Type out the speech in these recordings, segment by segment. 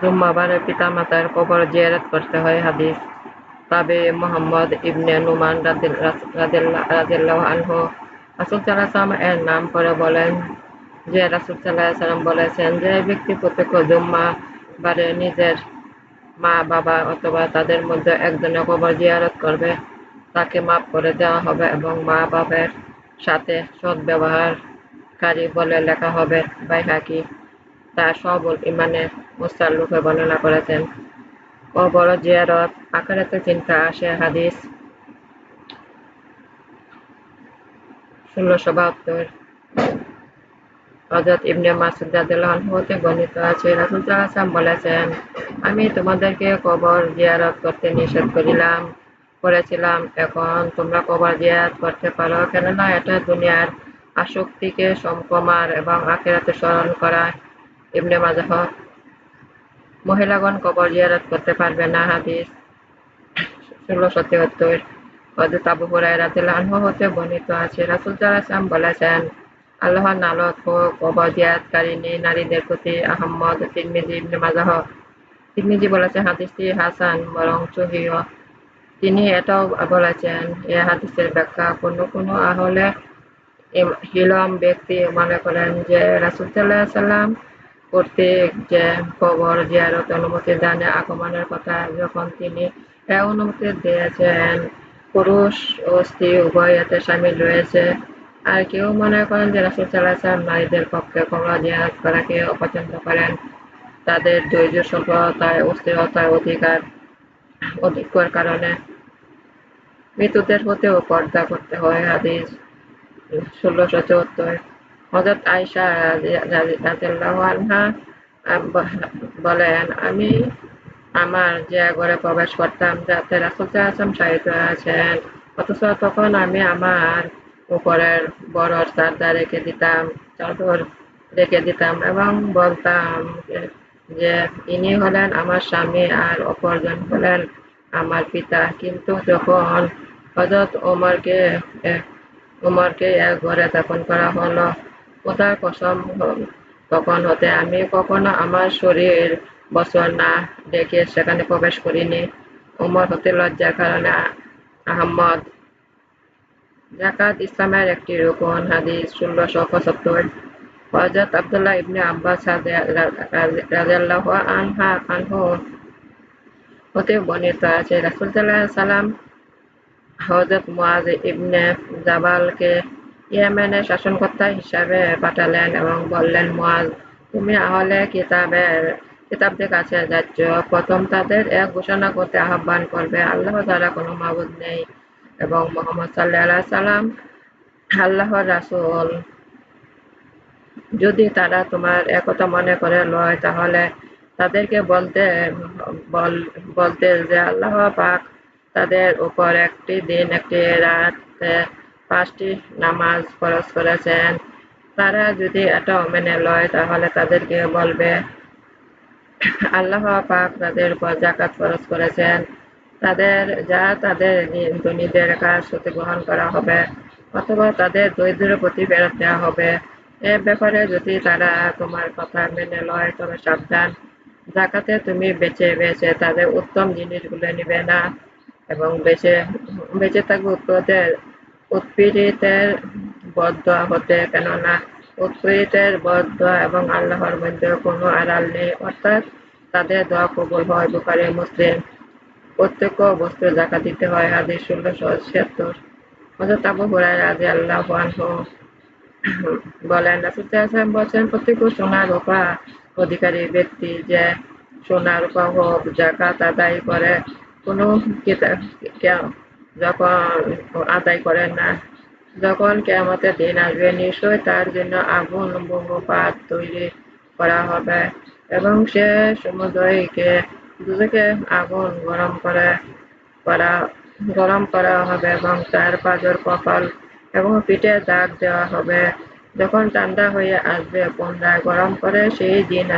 জুম্মাবারে পিতামাতার কবর জিয়ারত করতে হয় হাদিস তবে মোহাম্মদ ইবনে নুমান রাজিল্লাহ আনহু রাসুল সাল্লাহাম এর নাম করে বলেন যে রাসুল সাল্লাহাম বলেছেন যে ব্যক্তি প্রত্যেক জুম্মা বারে নিজের মা বাবা অথবা তাদের মধ্যে একজনের কবর জিয়ারত করবে তাকে মাফ করে দেওয়া হবে এবং মা বাবার সাথে সদ্ব্যবহার ব্যবহারকারী বলে লেখা হবে। বাইহাকি তার সবল ইমানে মুস্তাল্লুফে বর্ণনা করেছেন। কবর জিয়ারত আকারাতে চিন্তা আসে হাদিস ষোলোশো বাহাত্তর হজরত ইবনে মাসুদ হতে বর্ণিত আছে, রাসুল সাল্লাম বলেছেন, আমি তোমাদেরকে কবর জিয়ারত করতে নিষেধ করিলাম, করেছিলাম। এখন তোমরা কবর জিয়ারত করতে পারো কেননা এটা দুনিয়ার আসক্তিকে সমকমার এবং আখেরাতে স্মরণ করা ইবনে মাজাহ। মহিলাগণ কবর জিয়ারত করতে পারবে না, হাদিস ষোলোশো তিহত্তর হজরত আবু হতে বর্ণিত আছে। বলেছেন নালত হোক নারীদের প্রতি আহম্মদ ইবনে মাজাহ। বলেছেন, হাদিসটি হাসান, বরং চহিও তিনি এটাও বলেছেন, এ হাদিসের ব্যাখ্যা কোনো কোনো আহলে হিলম ব্যক্তি মনে করেন যে রাসুলসাল্লাহ সাল্লাম কর্তৃক যে কবর জিয়ারত অনুমতি দানে আগমনের কথা, যখন তিনি এ অনুমতি দিয়েছেন, পুরুষ ও স্ত্রী উভয় এতে সামিল রয়েছে। আর কেউ মনে করেন যে রাসুল সাল্লাহ নারীদের পক্ষে কবর জিয়ারত করাকে অপছন্দ করেন। তাদের ধৈর্য স্বল্পতায় অস্থিরতার অধিকার অধিকার কারণে মৃতদের হতেও পর্দা করতে হয় হাদিস। ষোলোশো চুয়াত্তর হজরত আয়সা বলেন, আমি আমার যে ঘরে প্রবেশ করতাম, যাতে রাসুল আসলাম সাহিত্য আছেন, অথচ তখন আমি আমার উপরের বড় চাদর রেখে দিতাম চাদর রেখে দিতাম এবং বলতাম যে, ইনি হলেন আমার স্বামী আর অপরজন হলেন আমার পিতা। কিন্তু যখন হজরত ওমরকে উমরকে এক ঘরে দাপন করা হলো। কোথার কসম, তখন হতে আমি কখনো আমার শরীর বছর না ডেকে সেখানে প্রবেশ করিনি। উমর হতে লজ্জার কারণে আহম্মদ জাকাত ইসলামের একটি রুকন হাদিস ষোলোশো পঁচাত্তর। হজরত আবদুল্লাহ ইবনে আব্বাস রাজিয়াল্লাহ আনহা, আনহু হতে বর্ণিত আছে রাসুলসাল্লাহ সাল্লাম হজরত মুয়াজ ইবনে জাবালকে ইয়েমেনের শাসনকর্তা হিসাবে পাঠালেন এবং বললেন মুয়াজ তুমি আহলে কিতাবের, কিতাবদের কাছে যাচ্ছ। প্রথম তাদের এক ঘোষণা করতে আহ্বান করবে, আল্লাহ তারা কোনো মাবুদ নেই। এবং মোহাম্মদ সাল্লাহ সাল্লাম, আল্লাহর রাসুল, যদি তারা তোমার একথা মনে করে লয়, তাহলে তাদেরকে বলতে বলতে যে আল্লাহ পাক তাদের উপর একটি দিন, একটি রাত পাঁচটি নামাজ খরচ করেছেন। তারা যদি এটাও মেনে লয়, তাহলে তাদেরকে বলবে, আল্লাহ পাক তাদের উপর জাকাত খরচ করেছেন। তাদের যা তাদের ধনীদের কাজ হতে গ্রহণ করা হবে, অথবা তাদের দরিদ্রের প্রতি ফেরত দেওয়া হবে। এ ব্যাপারে যদি তারা তোমার কথা মেনে লয়, তবে সাবধান। জাকাতে তুমি বেছে বেছে তাদের উত্তম জিনিসগুলো নিবে না। এবং বেঁচে বেঁচে থাকবে উৎপদের উৎপীড়িতের বদয়া হতে, কেননা উৎপীড়িতের বদয়া এবং আল্লাহর মধ্যে কোনো আড়াল নেই। অর্থাৎ তাদের দোয়া কবুল হয় বুকারে মুসলিম। প্রত্যেক বস্তু জাকা দিতে হয় আদি ষোলোশো ছিয়াত্তর। হজরত আবু হুরাই রাজি আল্লাহ বলেন, রাসুল বলছেন, প্রত্যেক সোনা রূপা অধিকারী ব্যক্তি যে সোনার রূপা হোক, জাকাত আদায় করে কোনো যখন আদায় করেন না, যখন কেমতের দিন আসবে, নিশ্চয় তার জন্য আগুন বঙ্গপাত তৈরি করা হবে এবং সে সমুদ্রকে দুজকে আগুন গরম করে, করা, গরম করা হবে এবং তার পাজর কপাল এবং পিঠে দাগ দেওয়া হবে। যখন ঠান্ডা হয়ে আসবে, পুনরায় গরম করে সেই দিন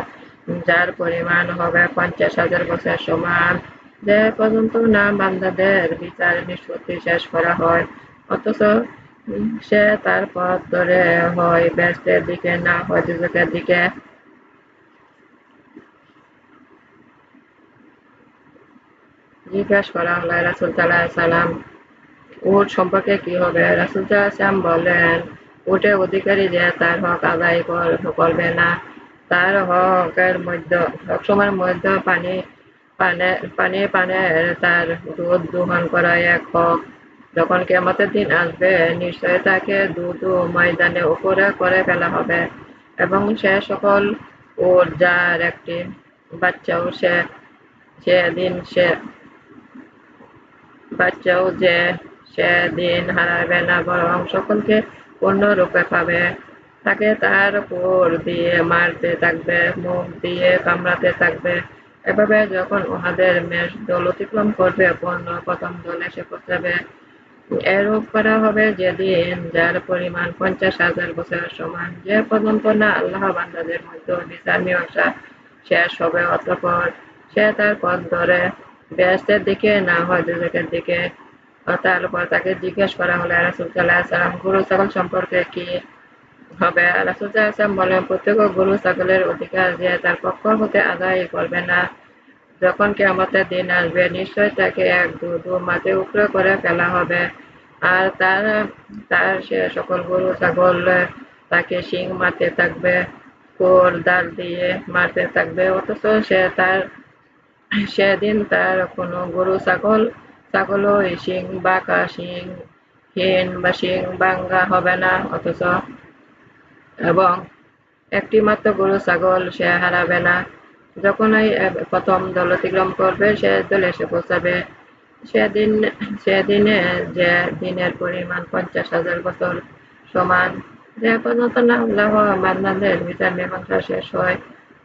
যার পরিমাণ হবে পঞ্চাশ হাজার বছর সমান যে পর্যন্ত না বান্দাদের বিচার নিষ্পত্তি শেষ করা হয়, অথচ সে তার পথ ধরে হয় ব্যস্তের দিকে, না হয় দুজকের দিকে। জিজ্ঞাসা করা হলো, রাসুল সাল্লাম, উট সম্পর্কে কি হবে? রাসুল সাল্লাম বলেন, উটের অধিকারী যে তার হক আদায় করবে না, তার হকের মধ্যে সবসময়ের মধ্যে পানি পানে, পানি তার দুধ দোহন করা এক হক। যখন কেমতের দিন আসবে, নিশ্চয় তাকে দুধ ময়দানে উপরে করে ফেলা হবে এবং সে সকল ওর যার একটি বাচ্চাও সে সেদিন সে বাচ্চাও যে সেদিন হারাবে না, বরং সকলকে পূর্ণরূপে পাবে। তাকে তার উপর দিয়ে মারতে থাকবে, মুখ দিয়ে কামড়াতে থাকবে এভাবে যখন উহাদের মেষ দল অতিক্রম করবে, পণ্য প্রথম দল এসে পৌঁছাবে। এরূপ করা হবে যেদিন যার পরিমাণ পঞ্চাশ হাজার বছর সমান। যে পর্যন্ত না আল্লাহ বান্দাদের মধ্যে বিচার মীমাংসা শেষ হবে, অতঃপর সে তার পথ ধরে ব্যস্তের দিকে না হয় দুজকের দিকে। তার উপর তাকে জিজ্ঞেস করা হলে রাসুল সাল্লাম গুরু ছাগল সম্পর্কে কি হবে রাসুল বলেন প্রত্যেক গরু ছাগলের অধিকার যে তার পক্ষ হতে আদায় করবে না। যখন কে আমাদের দিন আসবে, নিশ্চয় তাকে এক দু দু মাঝে উপরে করে ফেলা হবে। আর তার তার সে সকল গরু ছাগল, তাকে শিং মারতে থাকবে কোর দাল দিয়ে মারতে থাকবে। অথচ সে তার, সেদিন তার কোনো গরু ছাগল ছাগলও শিং, বাঁকা শিং, হীন বা শিং বাঙ্গা হবে না। অথচ এবং একটি মাত্র গরু ছাগল সে হারাবে না। যখনই প্রথম দল অতিক্রম করবে, সে দল এসে পৌঁছাবে। সেদিন, সেদিনে যে দিনের পরিমাণ পঞ্চাশ হাজার বছর সমান, যে পর্যন্ত আল্লাহ মান্নাদের বিচার মীমাংসা শেষ হয়,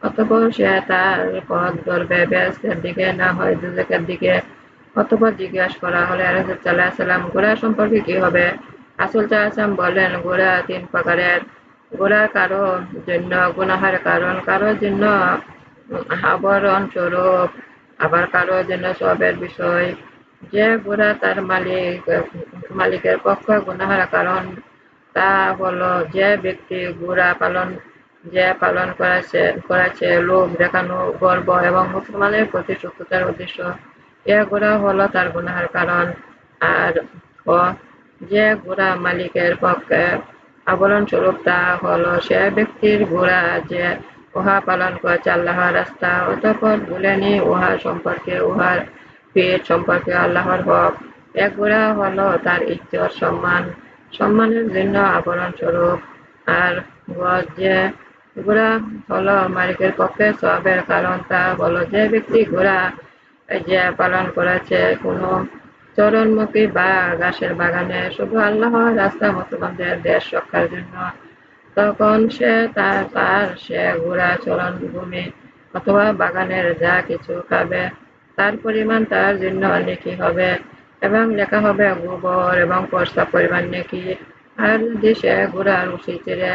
অতপর সে তার পথ ধরবে, ব্যস্তের দিকে না হয় দুজকের দিকে। অতপর জিজ্ঞাসা করা হলে সাল্লাম ঘোড়া সম্পর্কে কি হবে? আসল চাহাম বলেন ঘোড়া তিন প্রকারের। ঘোড়ার কারও জন্য গুনাহার কারণ, কারোর জন্য আবরণ স্বরূপ, আবার কারোর জন্য সবের বিষয়। যে ঘোড়া তার মালিক, মালিকের পক্ষে গুনাহার কারণ, তা হলো যে ব্যক্তি ঘোড়া পালন, যে পালন করেছে করেছে লোভ দেখানো, গর্ব এবং মুসলমানের প্রতি শত্রুতার উদ্দেশ্য। এ ঘোড়া হলো তার গুনাহার কারণ। আর যে ঘোড়া মালিকের পক্ষে আবরণ স্বরূপ তা হল সে ব্যক্তির ঘোড়া যে উহা পালন করেছে আল্লাহর রাস্তা। অতঃপর ভুলেনি উহা সম্পর্কে, উহার পেট সম্পর্কে আল্লাহর হক। এক ঘোড়া হল তার ইজ্জত, সম্মান। সম্মানের জন্য আবরণ স্বরূপ। আর যে ঘোড়া হলো মালিকের পক্ষে সবের কারণ তা হলো যে ব্যক্তি ঘোড়া যে পালন করেছে, কোনো চরণমুখী বা ঘাসের বাগানে শুধু আল্লাহ রাস্তা মুসলমানদের দেশ রক্ষার জন্য। তখন সে তার তার সে ঘোড়া, চরণ, ভূমি অথবা বাগানের যা কিছু খাবে তার পরিমাণ তার জন্য নেকি হবে এবং লেখা হবে গোবর এবং পর্সা পরিমাণ নেকি। আর যদি সে ঘোড়ার উশি চিরে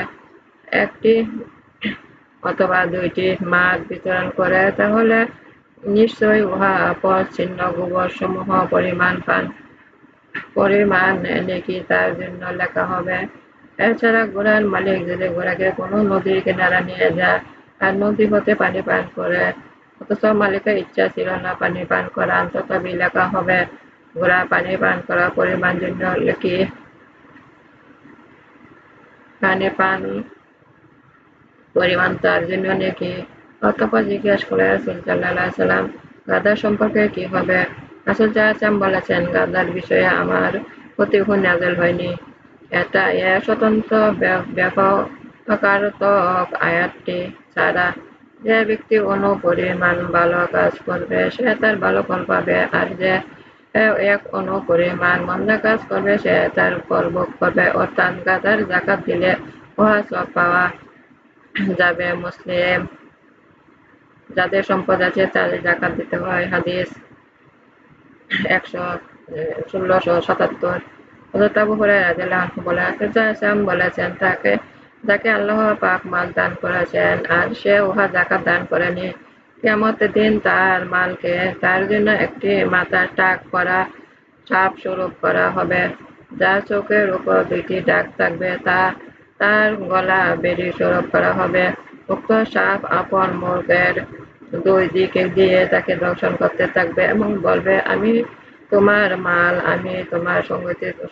একটি অথবা দুইটি মাছ বিতরণ করে, তাহলে নিশ্চয় উহা চিহ্ন গোবর সমূহ পরিমাণ পান। পরিমাণ নেকি তার জন্য লেখা হবে। এছাড়া ঘোড়ার মালিক যদি ঘোড়াকে কোনো নদীর কিনারা নিয়ে যায় আর নদী হতে পানি পান করে। অথচ মালিকের ইচ্ছা ছিল না পানি পান করা তথাপি লেখা হবে ঘোড়া পানি পান করা পরিমাণ জন্য লিখি। পানি পান পরিমাণ তার জন্য নাকি অতপর জিজ্ঞেস করে রাসুল সাল্লাহ সাল্লাম গাদার সম্পর্কে কি হবে? রাসুল চাহাম বলেছেন, গাদার বিষয়ে আমার প্রতিভূ নাজল হয়নি। এটা, এ স্বতন্ত্র ব্যাপকারতক আয়াতটি ছাড়া যে ব্যক্তি অনুপরিমাণ ভালো কাজ করবে, সে তার ভালো ফল পাবে। আর যে এক অনুপরিমাণ মন্দ কাজ করবে, সে তার ফল ভোগ করবে। অর্থাৎ গাদার জাকাত দিলে উহা সব পাওয়া যাবে। মুসলিম যাদের সম্পদ আছে তাদের জাকাত দিতে হয়। হাদিস একশো ষোলোশো সাতাত্তর। বলেছেন, তাকে, যাকে আল্লাহ পাক মাল দান করেছেন আর সে উহা জাকাত দান করেনি কেমতের দিন তার মালকে, তার জন্য একটি মাথার টাক করা, ছাপ স্বরূপ করা হবে। যার চোখের উপর দুইটি ডাক থাকবে, তা, তার গলা বেরি সরব করা হবে। উক্ত সাপ আপন মুখের দুই দিকে দিয়ে তাকে দর্শন করতে থাকবে এবং বলবে, আমি তোমার মাল, আমি তোমার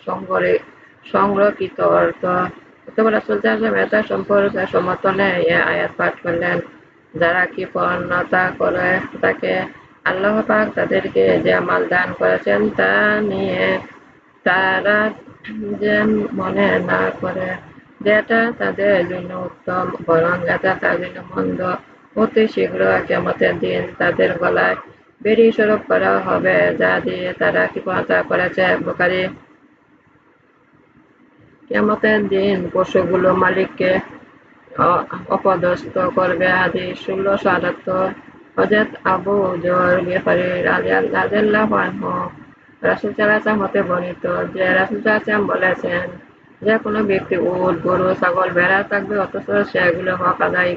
সংগরে সংরক্ষিত অর্থ অথবা রাসুল এটা সম্পর্কে সমর্থনে এ আয়াত পাঠ করলেন। যারা কি পূর্ণতা করে তাকে আল্লাহ পাক তাদেরকে যে মাল দান করেছেন তা নিয়ে তারা যেন মনে না করে। যেটা তাদের জন্য উত্তম, বরং এটা তাদের জন্য মন্দ। অতি শীঘ্র কেমতের দিন তাদের গলায় বেরি স্বরূপ করা হবে, যা দিয়ে তারা কৃপণতা করেছে। বোকারি কেমতের দিন পশুগুলো মালিককে অপদস্থ করবে আদি ষোলোশো আটাত্তর হজরত আবু জর গেফারি রাজেল্লাহ রাসুল চালাচাম হতে বর্ণিত যে রাসুল চালাচাম বলেছেন, যে কোনো ব্যক্তি উট, গরু, ছাগল বেড়া থাকবে, অথচ সেগুলো হক আদায়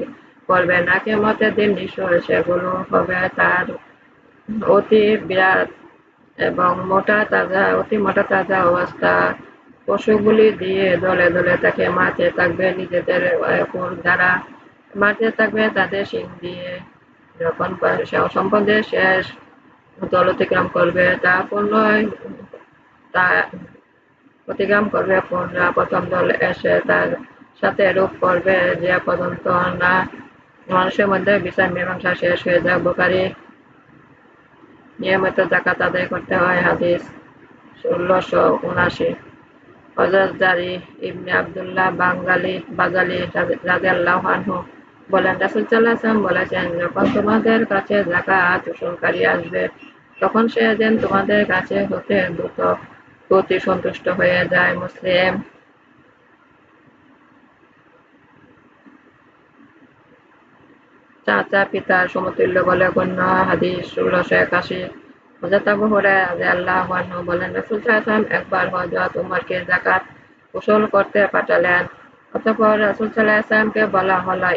করবে না, কেমতের দিন নিশ্চয় সেগুলো হবে তার অতি বিরাট এবং মোটা তাজা, অতি মোটা তাজা অবস্থা। পশুগুলি দিয়ে দলে দলে তাকে মারতে থাকবে, নিজেদের দ্বারা মারতে থাকবে, তাদের শিং দিয়ে যখন সম্পদের শেষ দল অতিক্রম করবে, তা পুনরায় তা অতিক্রম করবে পুনরা প্রথম দল এসে তার সাথে রূপ করবে, যে পর্যন্ত না মানুষের মধ্যে বিচার মীমাংসা শেষ হয়ে যায় বোকারি নিয়মিত জাকাত আদায় করতে হয়, হাদিস ষোলোশো উনাশি হজরত জারি ইবনে আবদুল্লাহ বাঙ্গালি, বাজালি রাজিয়াল্লাহ আনহু বলেন, রাসুল বলেছেন, যখন তোমাদের কাছে জাকাত উসুলকারী আসবে, তখন সে যেন তোমাদের কাছে হতে দ্রুত প্রতি সন্তুষ্ট হয়ে যায়। মুসলিম চাচা পিতার সমতুল্য বলে গণ্য। হাদিস ষোলোশো একাশি। বলেন একবার উমরকে করতে পাঠালেন। অতঃপর বলা হলো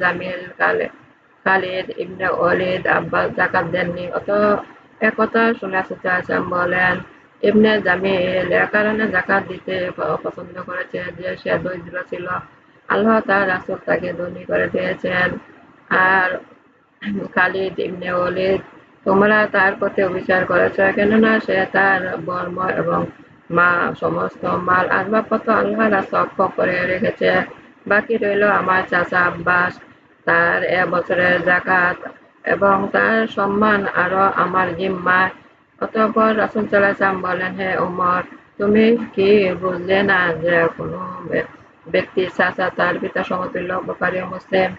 জামিল খালিদ ইবনে ওয়ালিদ আব্বাস দেননি। অত একথা শুনে বলেন, ইবনে জামিল এ কারণে যাকাত দিতে পছন্দ করেছে যে সে দরিদ্র ছিল। আল্লাহ তার রাসূল তাকে ধনী করে দিয়েছেন। আর খালিদ ইবনে ওয়ালিদ তোমরা তার প্রতি অবিচার করেছ কেননা সে তার বর্ম এবং মা সমস্ত মাল আসবাবপত্র আল্লাহ সক্ষ করে রেখেছে। বাকি রইল আমার চাচা আব্বাস। তার এ বছরের জাকাত এবং তার সম্মান আরও আমার জিম্মা অতঃপর রাসুল সাল্লাম বলেন, হে উমর তুমি কি বুঝলে না যে কোনো ব্যক্তি চাচা তার পিতা সমতুল্য উপকারী মুসলিম?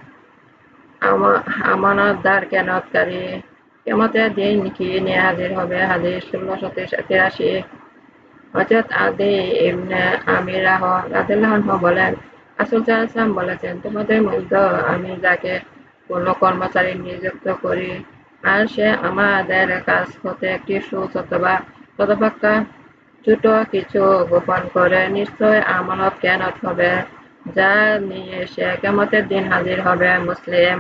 আমানতদার কেনতকারী কেমতের দিন কি নিয়ে হাজির হবে? হাজির ষোলোশো তিরাশি। হজরত আদি ইবনে আমিরাহ রাদিল্লাহ বলেন আসল সাল্লাম বলেছেন, তোমাদের মধ্যে আমি যাকে কোনো কর্মচারী নিযুক্ত করি, আর সে আমাদের কাছ হতে একটি সুচ অথবা তদপেক্ষা ছোট কিছু গোপন করে নিশ্চয় আমানত কেনত হবে? যা নিয়ে সে কেমতের দিন হাজির হবে, মুসলিম।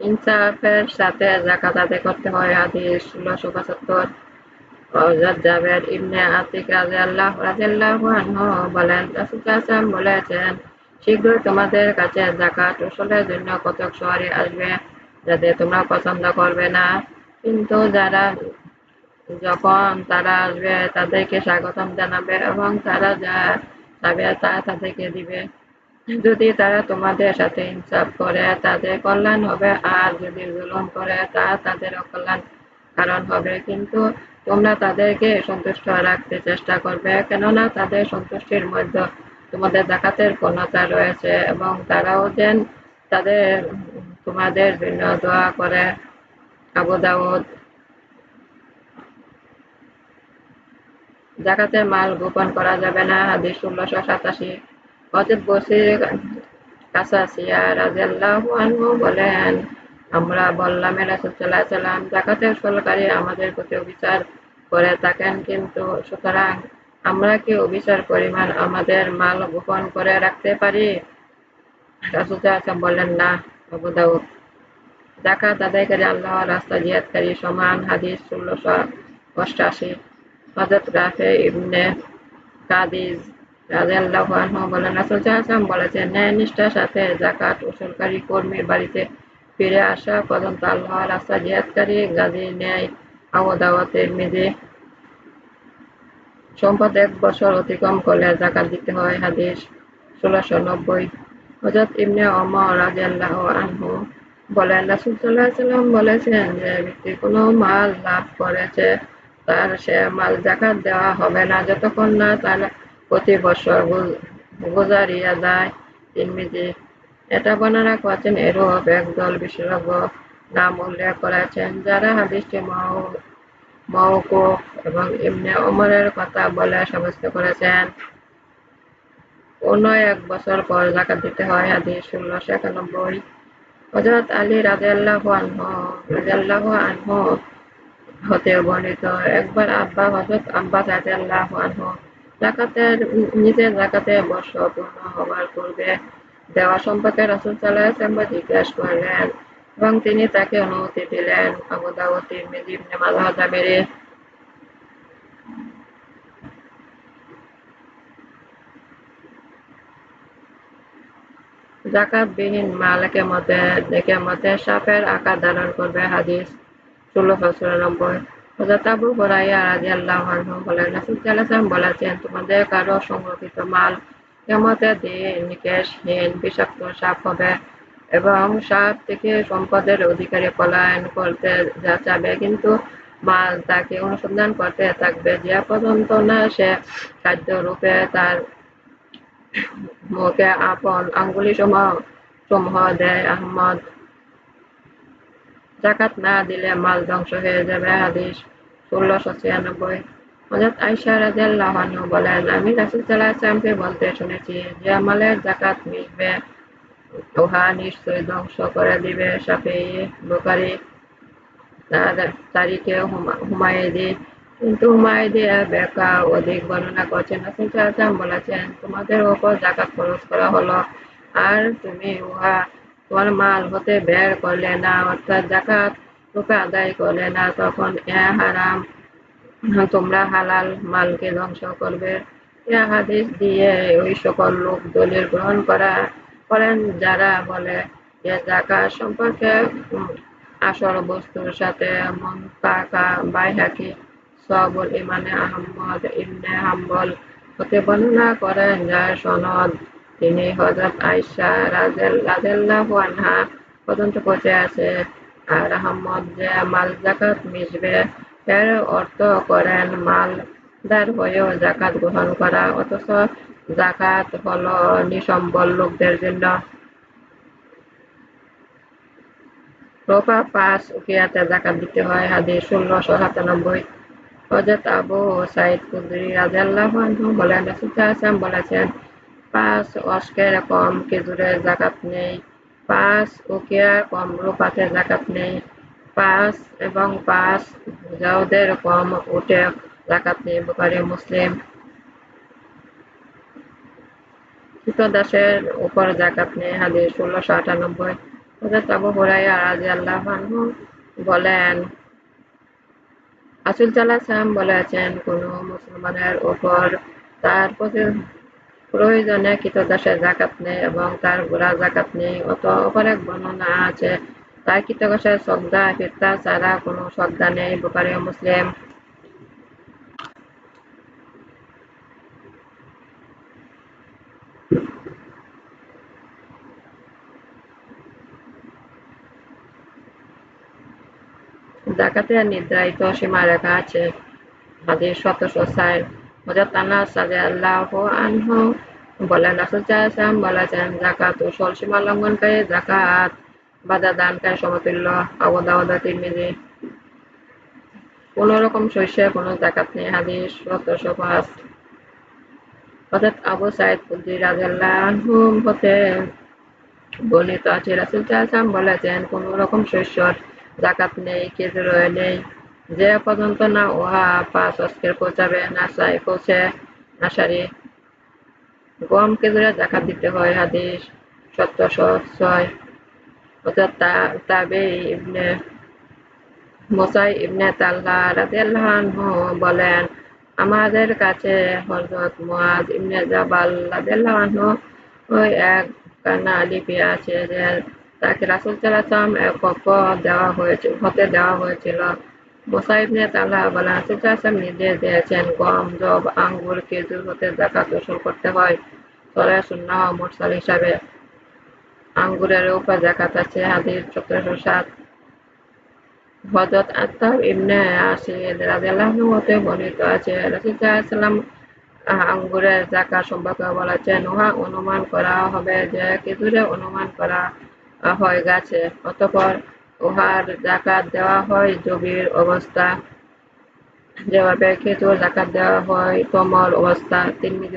ইনসাফের সাথে জাকাত আদায় করতে হয়, হাদিস ষোলোশো পঁচাত্তর। জাবের ইবনে আতিক বলেন বলেছেন, শীঘ্রই তোমাদের কাছে উসুলের জন্য কতক সওয়ারি আসবে যাদের তোমরা পছন্দ করবে না। কিন্তু যারা যখন তারা আসবে, তাদেরকে স্বাগতম জানাবে এবং তারা যা চাবে তা তাদেরকে দিবে। যদি তারা তোমাদের সাথে ইনসাফ করে, তাদের কল্যাণ হবে। আর যদি জুলুম করে, তা তাদের অকল্যাণ কারণ হবে। কিন্তু তোমরা তাদেরকে সন্তুষ্ট রাখতে চেষ্টা করবে, কেননা তাদের সন্তুষ্টির মধ্যে তোমাদের জাকাতের পূর্ণতা রয়েছে এবং তারাও যেন তাদের, তোমাদের জন্য দোয়া করে। আবু দাউদ জাকাতের মাল গোপন করা যাবে না, হাদিস ষোলোশো সাতাশি। অজিত বসির কাসাসিয়া রাজিয়াল্লাহু আনহু বলেন, আমরা বললাম রাসূলুল্লাহ সাল্লাম, জাকাতের সরকারি আমাদের প্রতি অবিচার করে থাকেন, কিন্তু সুতরাং আমরা কি অবিচার পরিমাণ আমাদের মাল গোপন করে রাখতে পারি? রাসূল বললেন, না, আবু জাকাত আদায়কারী আল্লাহ রাস্তা জিহাদকারী সমান, হাদিস ষোলোশো অষ্টাশি। হজরত রাফে ইবনে কাদিজ রাজিয়াল্লাহু আনহু বলেন, রাসূল সাল্লাল্লাহু বলেছেন, ন্যায় নিষ্ঠার সাথে জাকাত উসুলকারী কর্মীর বাড়িতে ফিরে আসা পর্যন্ত আল্লাহ রাস্তা জিহাদকারী গাজী ন্যায় আবু দাওয়াত তিরমিজি সম্পদ এক বছর অতিক্রম করলে জাকাত দিতে হয়। হাদিস ষোলোশো নব্বই হজরত ইবনে ওমর রাদিয়াল্লাহু আনহু বলেন, রাসূল আলাইহি সাল্লাম বলেছেন যে ব্যক্তি কোনো মাল লাভ করেছে তার মাল জাকাত দেওয়া হবে না। যতক্ষণ না তার প্রতি বছর গুজারিয়া যায়। তিরমিজি এটা বর্ণনা করেছেন এরূপ একদল বিশেষজ্ঞ নাম উল্লেখ করেছেন, যারা হাদিসটি মওকুফ এবং ইবনে ওমরের কথা বলে সাব্যস্ত করেছেন। অন্য এক বছর পর জাকাত দিতে হয় হাদিস ষোলোশো একানব্বই। হজরত আলী রাজিয়াল্লাহু আনহু রাজিয়াল্লাহু আনহু হতে বর্ণিত একবার আব্বা হজরত আব্বাস রাজিয়াল্লাহু আনহু জাকাতের, নিজের জাকাতে বর্ষ পূর্ণ হওয়ার পূর্বে দেওয়া সম্পর্কে রাসূল আলাইহি জিজ্ঞেস করলেন এবং তিনি তাকে অনুমতি দিলেন আবু দাউদ, তিরমিজি, ইবনে মাজাহ জামিরি জাকাতবিহীন মাল কেমতে কেমতে সাপের আকার ধারণ করবে হাদিস। ষোলোশো চুরানব্বই। হজরত আবু বলেন তোমাদের কারও সংরক্ষিত মাল দিন নিকেশহীন বিষাক্ত সাপ হবে এবং সাপ থেকে সম্পদের অধিকারী পলায়ন করতে যা চাবে, কিন্তু মাল তাকে অনুসন্ধান করতে থাকবে। যে পর্যন্ত না সে খাদ্য রূপে তার মুখে আপন আঙ্গুলি সমূহ দেয় আহমদ জাকাত না দিলে মাল ধ্বংস হয়ে যাবে, হাদিস ষোলোশো ছিয়ানব্বই। হজরত আইসা রাজিয়াল্লাহ বলেন, আমি রাসুল সাল্লাহামকে বলতে শুনেছি যে মালের জাকাত মিলবে, উহা নিশ্চয় ধ্বংস করে দিবে সাফি বোকারি তার তারিখে হুমায়দি কিন্তু হুমায়দি ব্যাখ্যা অধিক বর্ণনা করছেন। রাসুল সাল্লাহাম বলেছেন, তোমাদের ওপর জাকাত খরচ করা হলো, আর তুমি উহা মাল হতে বের করলে না, অর্থাৎ জাকাত রূপে আদায় করলে না, তখন এ হারাম। তোমরা হালাল মালকে ধ্বংস করবে। এ হাদিস দিয়ে ওই সকল লোক দলিল গ্রহণ করা করেন যারা বলে যে জাকাত সম্পর্কে আসল বস্তুর সাথে মন্তাকা বাইহাকি সবুল ইমানে আহমদ ইবনে হাম্বল হতে বর্ণনা করেন যার সনদ তিনি হজরত আয়সা রাজেল্লাহু আনহা পর্যন্ত পৌঁছে আছে। আর আহমদ যে মাল জাকাত মিশবে এর অর্থ করেন মালদার হয়েও জাকাত গ্রহণ করা, অথচ জাকাত হলো নিসম্বল লোকদের জন্য। রোপা পাঁচ উকিয়াতে জাকাত দিতে হয়, হাদিস ষোলোশো সাতানব্বই। হজরত আবু সাইদ কুদরি রাজাল্লাহ বলেন বলেছেন পাঁচ অস্কের কম, খেজুরের জাকাত নেই। পাঁচ উকিয়ার কম রূপাতে জাকাত নেই। পাঁচ এবং পাঁচ জাউদের কম উঠে জাকাত নেই। বুখারি মুসলিম দাসের উপর জাকাত নেই। হাদিস ষোলোশো আটানব্বই। হজরত আবু হুরাইরা রাদিয়াল্লাহু আনহু বলেন আসুল সাল্লাম বলেছেন, কোন মুসলমানের উপর তার প্রতি প্রয়োজনে কৃতদাসের জাকাত নেই এবং তার গোড়া জাকাত নেই, অত অপর এক বর্ণনা আছে। তার কৃতদাসের শ্রদ্ধা, ফিরতা ছাড়া কোনো শ্রদ্ধা নেই বুখারী মুসলিম। জাকাতের নির্ধারিত সীমারেখা আছে। হাদিস সতেরোশো ষাট। বলেন জাকাত বাধা সমতুল্য কোন রকম শস্যের কোনো জাকাত নেই হাদিস সতেরোশো পাঁচ হজরত আবু সাইদ কুদ্রি রাদিয়াল্লাহু হতে বর্ণিত আছে রাসূল সাল্লাল্লাহু বলেছেন কোন রকম শস্যর জাকাত নেই খেজুর নেই যে পর্যন্ত না, উহা পাঁচ অস্কের পৌঁছাবে নাসাই পৌঁছে নাসারি গম খেজুরে জাকাত দিতে হয়, হাদিস সতেরোশো ছয়। হযরত তাবেঈ ইবনে মুসাই ইবনে আনহু বলেন, আমাদের কাছে হযরত মুআজ ইবনে জাবাল ওই এক কান্না লিপি আছে যে তাকে রাসূল ওয়াসাল্লাম এক দেওয়া হয়েছিল হতে দেওয়া হয়েছিল। মুসা ইবনে তালহা বলেন দিয়েছেন গম, জব, আঙ্গুর হতে করতে হয়। সুন্নাহ মুরসাল হিসাবে। আঙ্গুরের উপর সতেরোশো সাত। বর্ণিত আছে আঙ্গুরের সম্পর্কে বলেছেন, উহা অনুমান করা হবে যে খেজুরে অনুমান করা হয় গাছে, অতঃপর উহার জাকাত দেওয়া হয় জবির অবস্থা যেভাবে খেজুর জাকাত দেওয়া হয় কোমল অবস্থা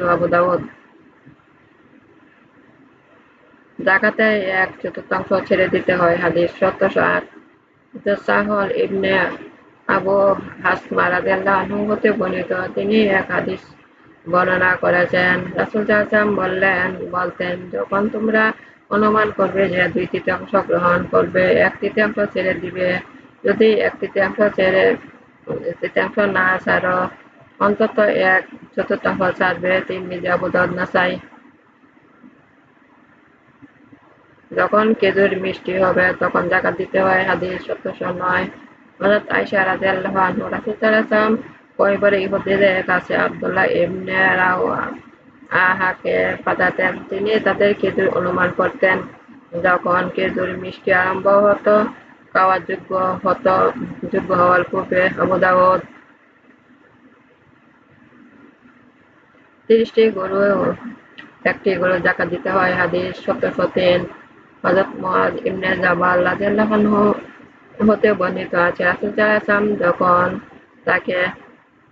ও আবু দাউদ। জাকাতে এক চতুর্থাংশ ছেড়ে দিতে হয়, হাদিস সতেরোশো আট ইবনে আবু হাসমা হতে বর্ণিত, তিনি এক হাদিস বর্ণনা করেছেন। রাসূল সাল্লাল্লাহু বললেন, বলতেন, যখন তোমরা অনুমান করবে যে দুই তৃতীয়াংশ গ্রহণ করবে, এক তৃতীয়াংশ ছেড়ে দিবে। যদি এক তৃতীয়াংশ ছেড়ে, তৃতীয়াংশ না ছাড়ো, অন্তত এক চতুর্থাংশ ছাড়বে, তিন নিজে আবুদাউদ নাসাই যখন খেজুর মিষ্টি হবে, তখন জাকাত দিতে হয়, হাদিস সতেরোশো নয়। হযরত আয়েশা রাদিয়াল্লাহু আনহা রাসূল সাল্লাল্লাহু কয়বারে ইহুদিদের কাছে আব্দুল্লাহ ইবনে রাওয়াহাকে পাঠাতেন তিনি তাদের খেজুর অনুমান করতেন। যখন খেজুর মিষ্টি আরম্ভ হতো, খাওয়ার যোগ্য হতো, যোগ্য হওয়ার পূর্বে দাউদ তিরিশটি গরু, একটি গরু জাকাত দিতে হয়। হাদিস সতেরোশো তিন হযরত মুআজ ইবনে জাবাল রাদিয়াল্লাহু হতে বর্ণিত আছে। সাল্লাল্লাহু যখন তাকে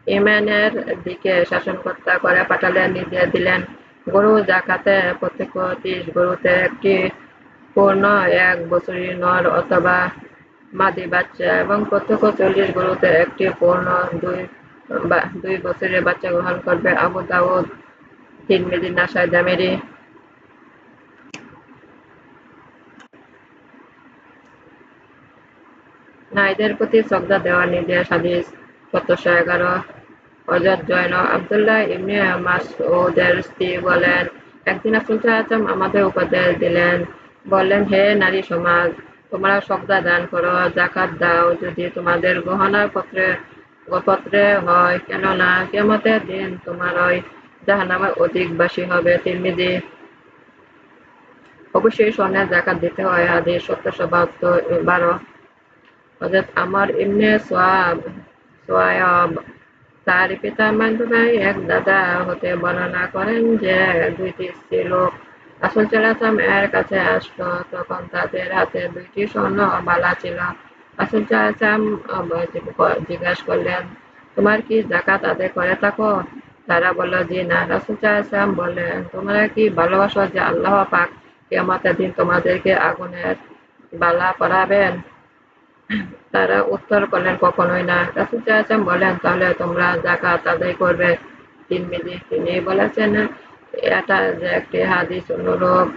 ইয়েমেনের দিকে শাসনকর্তা করে পাঠালেন, নির্দেশ দিলেন, গরু জাকাতে প্রত্যেক ত্রিশ গরুতে একটি পূর্ণ এক বছরী নর অথবা মাদি বাচ্চা এবং প্রত্যেক চল্লিশ গরুতে একটি পূর্ণ দুই দুই বছরের বাচ্চা গ্রহণ করবে। আবু দাউদ, তিরমিজি, নাসাই, দামেরি। নারীদের প্রতি শ্রদ্ধা দেওয়ার নির্দেশ, হাদিস। সতেরোশো এগারো হজরত জয়নব আব্দুল্লাহ স্ত্রী বলেন, একদিন আমাদের উপদেশ দিলেন, বললেন, হে নারী সমাজ, তোমরা শ্রদ্ধা দান করো জাকাত দাও যদি তোমাদের গহনার পত্রে পত্রে হয়। কেননা কিয়ামতের দিন তোমার ওই জাহান্নামের অধিকবাসী হবে। তিরমিজি, অবশ্যই স্বর্ণের জাকাত দিতে হয়। আদি সতেরোশো বাহাত্তর বারো। হযরত আমার ইবনে সোয়াব সোয়াব তার পিতার মাধ্যমে এক দাদা হতে বর্ণনা করেন যে, দুইটি স্ত্রী লোক রাসূল সাল্লাল্লাহু এর কাছে আসলো। তখন তাদের হাতে দুইটি স্বর্ণ বালা ছিল। রাসূল সাল্লাল্লাহু জিজ্ঞাসা করলেন, তোমার কি জাকাত আদায় করে থাকো? তারা বলল যে না। রাসূল সাল্লাল্লাহু বললেন, তোমরা কি ভালোবাসো যে আল্লাহ পাক কিয়ামতের দিন তোমাদেরকে আগুনের বালা পরাবেন? তারা উত্তর করলেন কখনোই না। রাসূল সাল্লাল্লাহু বলেন, তাহলে তোমরা জাকাত আদায় করবে। তিরমিজি তিনি বলেছেন, এটা যে একটি হাদিস অনুরূপ।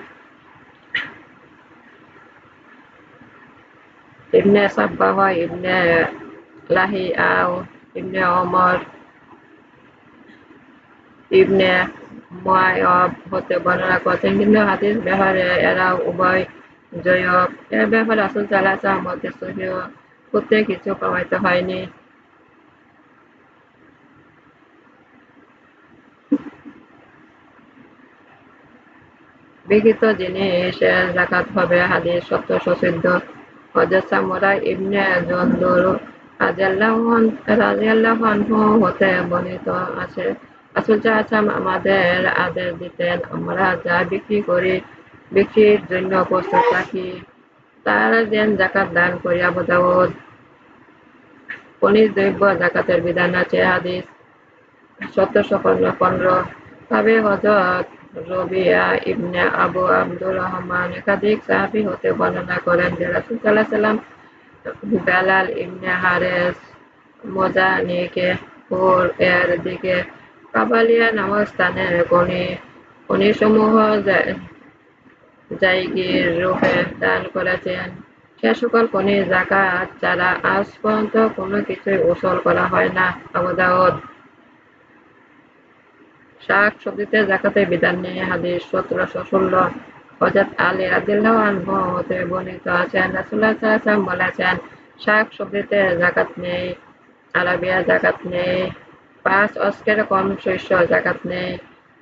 ইবনে সাব্বাহ, ইবনে লাহিআউ ইবনে ওমর, ইবনে মুয়ায়ব হতে বর্ণনা করেছেন। কিন্তু হাদিস ব্যবহারে এরা উভয় জয়ব এর ব্যাপারে রাসূল আলাইহি মধ্যে সহিহ সূত্রে কিছু প্রমাণিত হয়নি। বিহিত জিনিসের জাকাত হবে, হাদিস, সত্য সিদ্ধ হযরত সামুরা ইবনে জন্দুর রাদিয়াল্লাহু আনহু হতে বর্ণিত আছে। রাসূল সাল্লাল্লাহু আমাদের আদেশ দিতেন, আমরা যা বিক্রি করি বিক্রির জন্য প্রস্তুত রাখি তার যেন জাকাত দান করি আবু দাউদ খনিজ দ্রব্য জাকাতের বিধান আছে, হাদিস সতেরোশো পনেরো। তবে হজরত রবিয়া ইবনে আবু আব্দুর রহমান একাধিক সাহাবি হতে বর্ণনা করেন যে রাসূল সাল্লাল্লাহু সাল্লাম বেলাল ইবনে হারেস মোজানিকে হুর এর দিকে কাবালিয়া নামক স্থানের খনি খনিসমূহ জায়গির দান করেছেন। সে সকল খনি জাকাত ছাড়া আজ পর্যন্ত কোনো কিছুই উসল করা হয় না। আবু দাউদ শাক সবজিতে জাকাতের বিধান নিয়ে হাদিস সতেরোশো ষোলো। হজরত আলী রাদিল্লাহ আনহু হতে বর্ণিত আছেন। রাসুল্লাহ সাল্লাম বলেছেন, শাক সবজিতে জাকাত নেই, আরাবিয়া জাকাত নেই, পাঁচ অস্কের কম শস্য জাকাত নেই।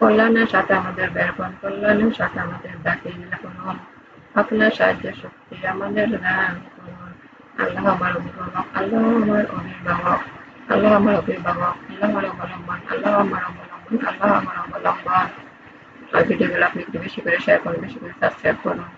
কল্যাণের সাথে আমাদের করুন কল্যাণের সাথে আমাদের দাখিল করুন আপনার সাহায্য শক্তি আমাদের দান করুন আল্লাহ আমার অভিভাবক, আল্লাহ আমার অভিভাবক, আল্লাহ আমার অভিভাবক, আল্লাহ আমার অবলম্বন, আল্লাহ আমার অবলম্বন, আল্লাহ আমার অবলম্বন। আর ভিডিওগুলো আপনি একটু বেশি করে শেয়ার করুন, বেশি করে সাবস্ক্রাইব করুন।